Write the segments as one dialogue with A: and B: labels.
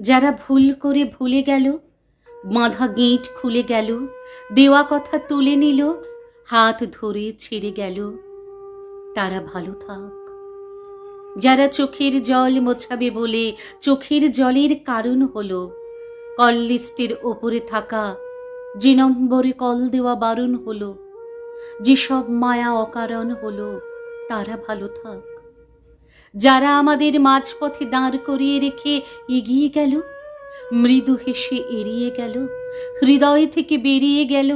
A: যারা ভুল করে ভুলে গেল, বাঁধা গেট খুলে গেল, দেওয়া কথা তুলে নিল, হাত ধরে ছেড়ে গেল। তারা ভালো থাক। যারা চোখের জল মোছাবে বলে চোখের জলের কারণ হল, কল লিস্টের ওপরে থাকা, যে নম্বরে কল দেওয়া বারণ হলো যেসব মায়া অকারণ হলো, তারা ভালো থাক। যারা আমাদের মাঝপথে দাঁড় করিয়ে রেখে এগিয়ে গেল, মৃদু হেসে এড়িয়ে গেল, হৃদয় থেকে বেরিয়ে গেল,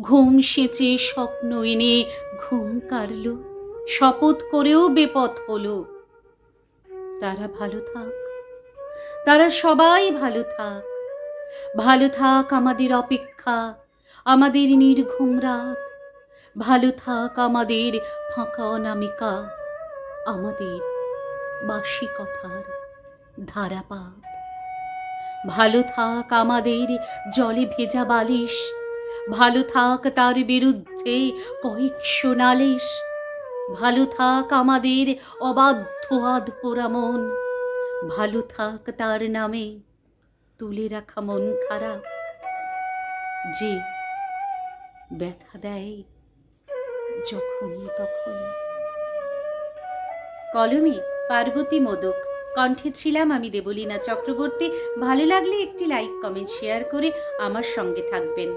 A: ঘুম সেচে স্বপ্ন এনে ঘুম কাড়ল, শপথ করেও বেপথ হলো। তারা ভালো থাক, তারা সবাই ভালো থাক ভালো থাক আমাদের অপেক্ষা, আমাদের নির্ঘুম রাত, ভালো থাক আমাদের ফাঁকা অনামিকা। আমাদের বাসি কথার ধারাপাত। ভালো থাক আমাদের জলে ভেজা বালিশ, ভালো থাক তার বিরুদ্ধে কয়েকশো নালিশ, ভালো থাক আমাদের অবাধ্য আধপোড়া মন, ভালো থাক তার নামে তুলে রাখা মন খারাপ, যে ব্যথা দেয় যখন তখন। কলমে, পার্বতী মোদক। কণ্ঠে ছিলাম আমি দেবলীনা চক্রবর্তী। ভালো লাগলে একটি লাইক কমেন্ট শেয়ার করে আমার সঙ্গে থাকবেন।